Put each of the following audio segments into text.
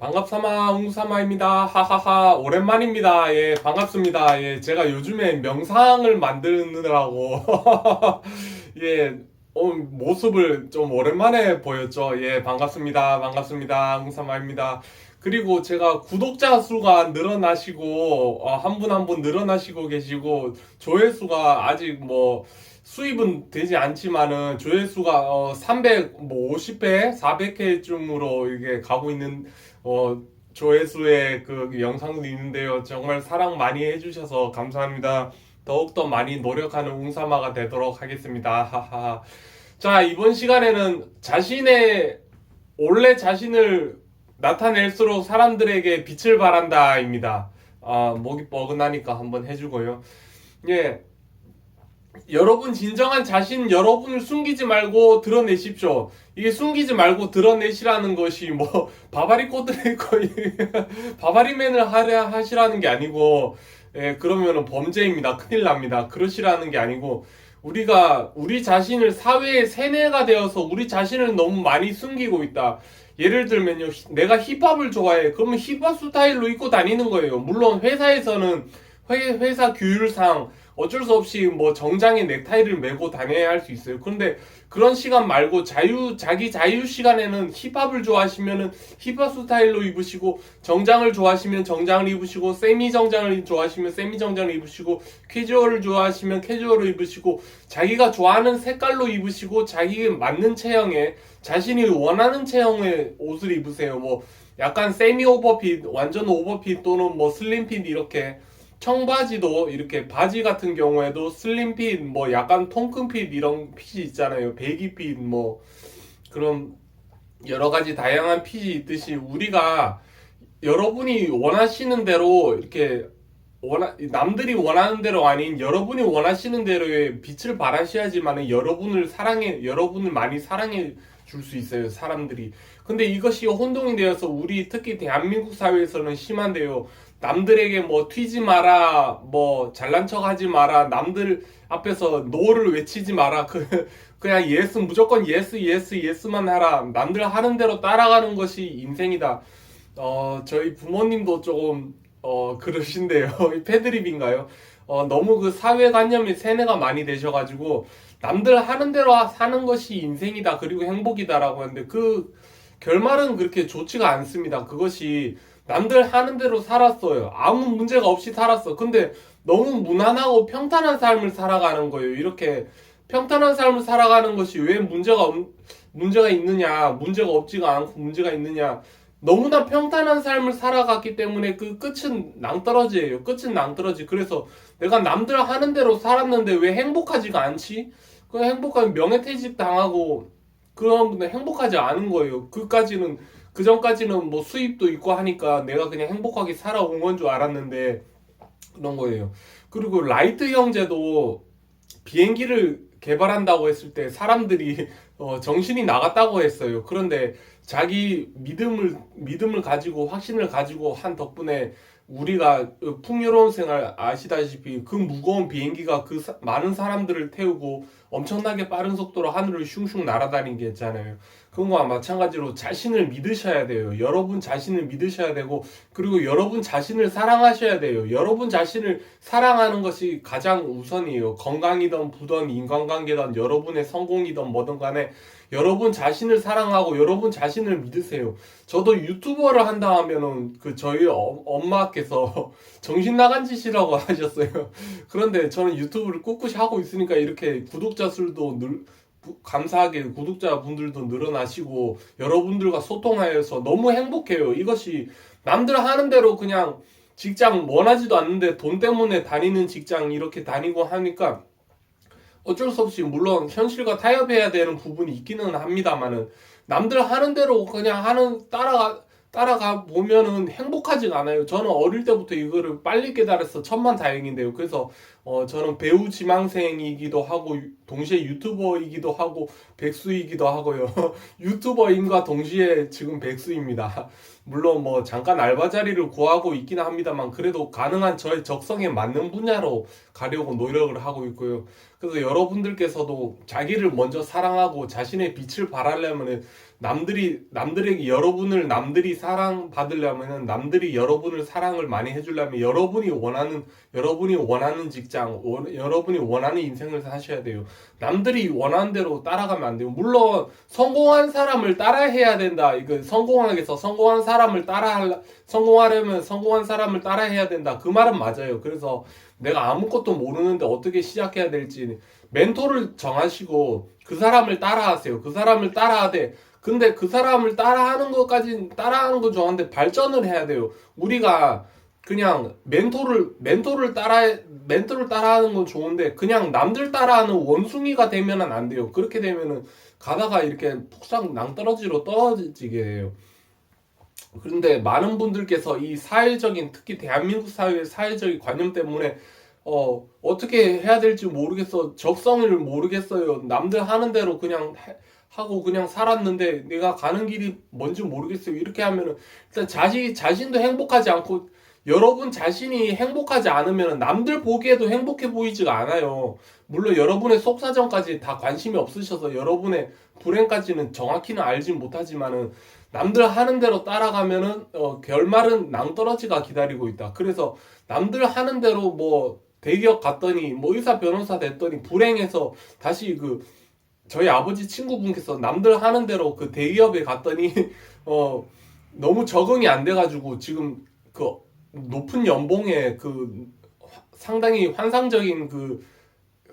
반갑사마 웅사마입니다. 하하하 오랜만입니다. 예 반갑습니다. 예 제가 요즘에 명상을 만드느라고 예 어, 모습을 좀 오랜만에 보였죠. 예 반갑습니다. 반갑습니다. 웅사마입니다. 그리고 제가 구독자 수가 늘어나시고 한분 한 분 늘어나시고 계시고 조회수가 아직 뭐 수입은 되지 않지만은 조회수가 어 300, 뭐 50회, 400회쯤으로 이게 가고 있는 어 조회수의 그 영상도 있는데요. 정말 사랑 많이 해주셔서 감사합니다. 더욱더 많이 노력하는 웅사마가 되도록 하겠습니다. 하하. 자, 이번 시간에는 자신의 원래 자신을 나타낼수록 사람들에게 빛을 발한다입니다. 아, 목이 뻐근하니까 한번 해주고요. 예. 여러분 진정한 자신 여러분을 숨기지 말고 드러내십시오. 이게 숨기지 말고 드러내시라는 것이 뭐 바바리 코드의 거의 바바리맨을 하려 하시라는 게 아니고 예, 그러면은 범죄입니다. 큰일 납니다. 그러시라는 게 아니고 우리가 우리 자신을 사회의 세뇌가 되어서 우리 자신을 너무 많이 숨기고 있다. 예를 들면요, 히- 내가 힙합을 좋아해. 그러면 힙합 스타일로 입고 다니는 거예요. 물론 회사에서는 회, 회사 규율상 어쩔 수 없이 뭐 정장에 넥타이를 메고 다녀야 할 수 있어요. 그런데 그런 시간 말고 자유 자기 자유 시간에는 힙합을 좋아하시면은 힙합 스타일로 입으시고 정장을 좋아하시면 정장을 입으시고 세미 정장을 좋아하시면 세미 정장을 입으시고 캐주얼을 좋아하시면 캐주얼을 입으시고 자기가 좋아하는 색깔로 입으시고 자기에 맞는 체형에 자신이 원하는 체형의 옷을 입으세요. 뭐 약간 세미 오버핏, 완전 오버핏 또는 뭐 슬림핏 이렇게 청바지도 이렇게 바지 같은 경우에도 슬림핏, 뭐 약간 통큰핏 이런 핏이 있잖아요. 배기핏 뭐 그런 여러 가지 다양한 핏이 있듯이 우리가 여러분이 원하시는 대로 이렇게 원하, 남들이 원하는 대로 아닌 여러분이 원하시는 대로의 빛을 발하셔야지만 여러분을 사랑해 여러분을 많이 사랑해 줄 수 있어요 사람들이 근데 이것이 혼동이 되어서 우리 특히 대한민국 사회에서는 심한데요 남들에게 뭐 튀지 마라 뭐 잘난 척 하지 마라 남들 앞에서 노를 외치지 마라. 그 그냥 예스 무조건 예스 예스 예스만 하라. 남들 하는 대로 따라가는 것이 인생이다. 어 저희 부모님도 조금 어 그러신데요. 이 패드립인가요? 어 너무 그 사회관념이 세뇌가 많이 되셔가지고 남들 하는 대로 사는 것이 인생이다. 그리고 행복이다라고 하는데 그 결말은 그렇게 좋지가 않습니다. 그것이 남들 하는 대로 살았어요. 아무 문제가 없이 살았어. 근데 너무 무난하고 평탄한 삶을 살아가는 거예요. 이렇게 평탄한 삶을 살아가는 것이 왜 문제가 없, 문제가 있느냐, 문제가 없지가 않고 문제가 있느냐. 너무나 평탄한 삶을 살아갔기 때문에 그 끝은 낭떠러지예요. 끝은 낭떠러지. 그래서 내가 남들 하는 대로 살았는데 왜 행복하지가 않지? 그 행복한 명예퇴직 당하고 그런 분들 행복하지 않은 거예요. 그까지는 그 전까지는 뭐 수입도 있고 하니까 내가 그냥 행복하게 살아온 건 줄 알았는데 그런 거예요. 그리고 라이트 형제도 비행기를 개발한다고 했을 때 사람들이 어, 정신이 나갔다고 했어요. 그런데 자기 믿음을 믿음을 가지고 확신을 가지고 한 덕분에 우리가 풍요로운 생활 아시다시피 그 무거운 비행기가 그 사- 많은 사람들을 태우고 엄청나게 빠른 속도로 하늘을 슝슝 날아다닌 게 있잖아요. 거와 마찬가지로 자신을 믿으셔야 돼요. 여러분 자신을 믿으셔야 되고 그리고 여러분 자신을 사랑하셔야 돼요. 여러분 자신을 사랑하는 것이 가장 우선이에요. 건강이든 부든 인간관계든 여러분의 성공이든 뭐든 간에 여러분 자신을 사랑하고 여러분 자신을 믿으세요. 저도 유튜버를 한다 하면은 그 저희 어- 엄마께서 정신 나간 짓이라고 하셨어요. 그런데 저는 유튜브를 꿋꿋이 하고 있으니까 이렇게 구독자 수도 늘 부- 감사하게 구독자분들도 늘어나시고 여러분들과 소통하여서 너무 행복해요. 이것이 남들 하는 대로 그냥 직장 원하지도 않는데 돈 때문에 다니는 직장 이렇게 다니고 하니까 어쩔 수 없이 물론 현실과 타협해야 되는 부분이 있기는 합니다만은 남들 하는 대로 그냥 하는 따라가 따라가 보면은 행복하지가 않아요. 저는 어릴 때부터 이거를 빨리 깨달아서 천만 다행인데요. 그래서 어, 저는 배우 지망생이기도 하고 유- 동시에 유튜버이기도 하고 백수이기도 하고요. 유튜버임과 동시에 지금 백수입니다. 물론 뭐 잠깐 알바 자리를 구하고 있기는 합니다만 그래도 가능한 저의 적성에 맞는 분야로 가려고 노력을 하고 있고요. 그래서 여러분들께서도 자기를 먼저 사랑하고 자신의 빛을 발하려면은 남들이 남들에게 여러분을 남들이 사랑 받으려면은 남들이 여러분을 사랑을 많이 해주려면 여러분이 원하는 여러분이 원하는 직장 원- 여러분이 원하는 인생을 사셔야 돼요. 남들이 원하는 대로 따라가면 안 돼요. 물론 성공한 사람을 따라해야 된다. 이거 위해서 성공한 사람을 따라 성공하려면 성공한 사람을 따라해야 된다. 그 말은 맞아요. 그래서 내가 아무것도 모르는데 어떻게 시작해야 될지 멘토를 정하시고 그 사람을 따라하세요. 그 사람을 따라하되 근데 그 사람을 따라하는 것까지 따라하는 건 좋아하는데 발전을 해야 돼요. 우리가 그냥 멘토를 멘토를 따라 멘토를 따라하는 건 좋은데 그냥 남들 따라하는 원숭이가 되면은 안 돼요. 그렇게 되면은 가다가 이렇게 폭삭 낭떠러지로 떨어지게 돼요. 그런데 많은 분들께서 이 사회적인 특히 대한민국 사회의 사회적인 관념 때문에 어 어떻게 해야 될지 모르겠어 적성을 모르겠어요. 남들 하는 대로 그냥 해- 하고 그냥 살았는데 내가 가는 길이 뭔지 모르겠어요. 이렇게 하면은 일단 자신 자신도 행복하지 않고 여러분 자신이 행복하지 않으면 남들 보기에도 행복해 보이지가 않아요. 물론 여러분의 속사정까지 다 관심이 없으셔서 여러분의 불행까지는 정확히는 알진 못하지만은 남들 하는 대로 따라가면은 어, 결말은 낭떠러지가 기다리고 있다. 그래서 남들 하는 대로 뭐 대기업 갔더니 뭐 의사 변호사 됐더니 불행해서 다시 그 저희 아버지 친구분께서 남들 하는 대로 그 대기업에 갔더니 어 너무 적응이 안 돼가지고 지금 그 높은 연봉에 그 상당히 환상적인 그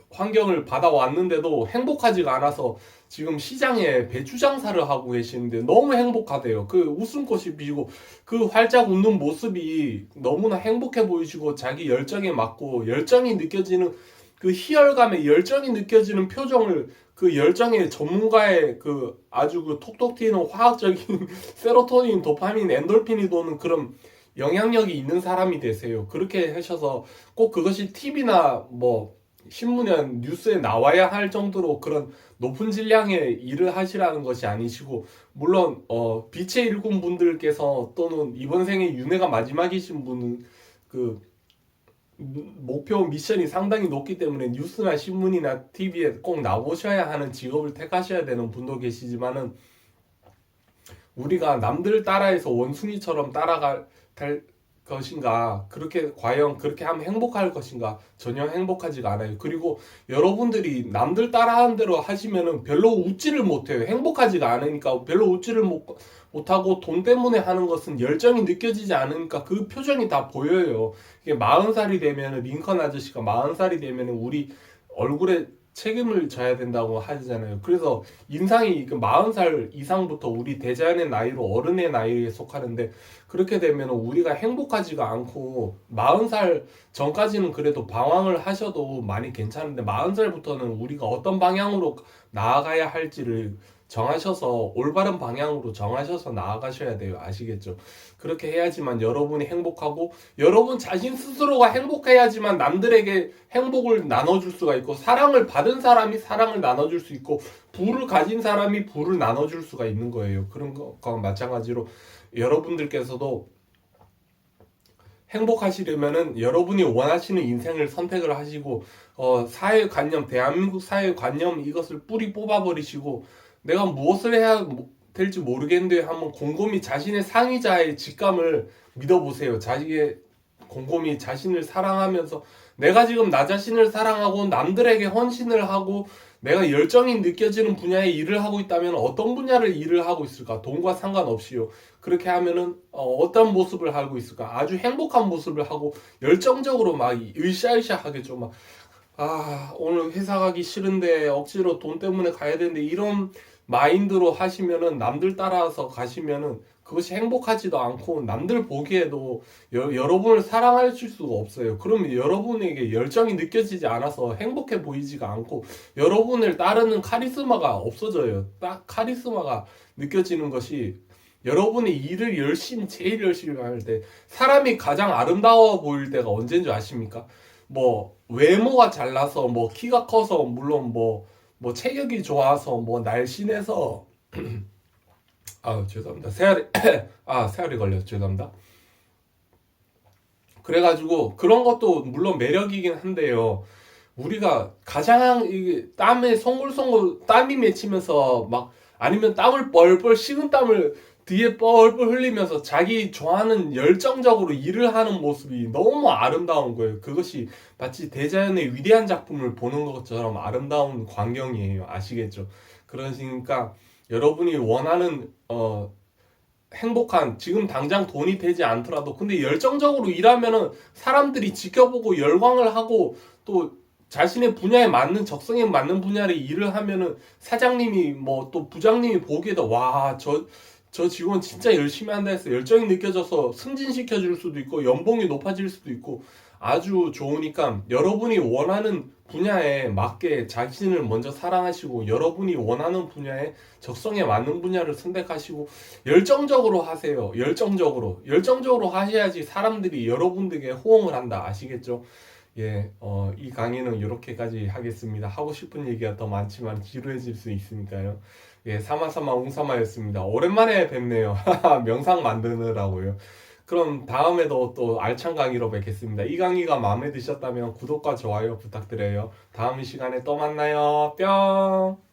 환경을 받아왔는데도 행복하지가 않아서 지금 시장에 배추 장사를 하고 계시는데 너무 행복하대요. 그 웃음꽃이 피고 그 활짝 웃는 모습이 너무나 행복해 보이시고 자기 열정에 맞고 열정이 느껴지는 그 희열감에 열정이 느껴지는 표정을 그 열정의 전문가의 그 아주 그 톡톡 튀는 화학적인 세로토닌, 도파민, 엔돌핀이 도는 그런 영향력이 있는 사람이 되세요. 그렇게 하셔서 꼭 그것이 TV나 뭐 신문이나 뉴스에 나와야 할 정도로 그런 높은 질량의 일을 하시라는 것이 아니시고 물론 어 빛의 일꾼 분들께서 또는 이번 생에 윤회가 마지막이신 분은 그 목표 미션이 상당히 높기 때문에 뉴스나 신문이나 TV에 꼭 나오셔야 하는 직업을 택하셔야 되는 분도 계시지만은 우리가 남들 따라해서 원숭이처럼 따라갈 될 것인가? 그렇게 과연 그렇게 하면 행복할 것인가? 전혀 행복하지가 않아요. 그리고 여러분들이 남들 따라하는 대로 하시면은 별로 웃지를 못해요. 행복하지가 않으니까 별로 웃지를 못, 못하고 돈 때문에 하는 것은 열정이 느껴지지 않으니까 그 표정이 다 보여요. 이게 마흔 살이 되면은 링컨 아저씨가 마흔 살이 되면은 우리 얼굴에 책임을 져야 된다고 하잖아요. 그래서 인상이 그 40살 이상부터 우리 대자연의 나이로 어른의 나이에 속하는데 그렇게 되면 우리가 행복하지가 않고 40살 전까지는 그래도 방황을 하셔도 많이 괜찮은데 40살부터는 우리가 어떤 방향으로 나아가야 할지를 정하셔서 올바른 방향으로 정하셔서 나아가셔야 돼요. 아시겠죠? 그렇게 해야지만 여러분이 행복하고 여러분 자신 스스로가 행복해야지만 남들에게 행복을 나눠줄 수가 있고 사랑을 받은 사람이 사랑을 나눠줄 수 있고 부를 가진 사람이 부를 나눠줄 수가 있는 거예요. 그런 것과 마찬가지로 여러분들께서도 행복하시려면은 여러분이 원하시는 인생을 선택을 하시고 어, 사회관념 대한민국 사회관념 이것을 뿌리 뽑아버리시고 내가 무엇을 해야 뭐- 될지 모르겠는데 한번 곰곰이 자신의 상의자의 직감을 믿어보세요. 자기의 곰곰이 자신을 사랑하면서 내가 지금 나 자신을 사랑하고 남들에게 헌신을 하고 내가 열정이 느껴지는 분야의 일을 하고 있다면 어떤 분야를 일을 하고 있을까? 돈과 상관없이요. 그렇게 하면은 어, 떤 모습을 하고 있을까? 아주 행복한 모습을 하고 열정적으로 막 으쌰으쌰 하겠죠. 막 아, 오늘 회사 가기 싫은데 억지로 돈 때문에 가야 되는데 이런 마인드로 하시면은 남들 따라서 가시면은 그것이 행복하지도 않고 남들 보기에도 여, 여러분을 사랑하실 수가 없어요. 그러면 여러분에게 열정이 느껴지지 않아서 행복해 보이지가 않고 여러분을 따르는 카리스마가 없어져요. 딱 카리스마가 느껴지는 것이 여러분이 일을 열심히 제일 열심히 할 때 사람이 가장 아름다워 보일 때가 언제인 줄 아십니까? 뭐 외모가 잘나서 뭐 키가 커서 물론 뭐뭐 체격이 좋아서 뭐 날씬해서 아 죄송합니다. 세알이 아 세알이 걸렸 죄송합니다. 그래가지고 그런 것도 물론 매력이긴 한데요. 우리가 가장 이게 땀에 송골송골 땀이 맺히면서 막 아니면 땀을 뻘뻘 식은 땀을 뒤에 뻘뻘 흘리면서 자기 좋아하는 열정적으로 일을 하는 모습이 너무 아름다운 거예요. 그것이 마치 대자연의 위대한 작품을 보는 것처럼 아름다운 광경이에요. 아시겠죠? 그러니까 여러분이 원하는 어 행복한 지금 당장 돈이 되지 않더라도 근데 열정적으로 일하면은 사람들이 지켜보고 열광을 하고 또 자신의 분야에 맞는 적성에 맞는 분야를 일을 하면은 사장님이 뭐 또 부장님이 보기에도 와저 저 직원 진짜 열심히 한다 해서 열정이 느껴져서 승진시켜 줄 수도 있고 연봉이 높아질 수도 있고 아주 좋으니까 여러분이 원하는 분야에 맞게 자신을 먼저 사랑하시고 여러분이 원하는 분야에 적성에 맞는 분야를 선택하시고 열정적으로 하세요. 열정적으로. 열정적으로 하셔야지 사람들이 여러분들에게 호응을 한다. 아시겠죠? 예, 어, 이 강의는 이렇게까지 하겠습니다. 하고 싶은 얘기가 더 많지만 지루해질 수 있으니까요. 예, 사마사마 웅사마였습니다. 오랜만에 뵙네요. 명상 만드느라고요. 그럼 다음에도 또 알찬 강의로 뵙겠습니다. 이 강의가 마음에 드셨다면 구독과 좋아요 부탁드려요. 다음 시간에 또 만나요. 뿅!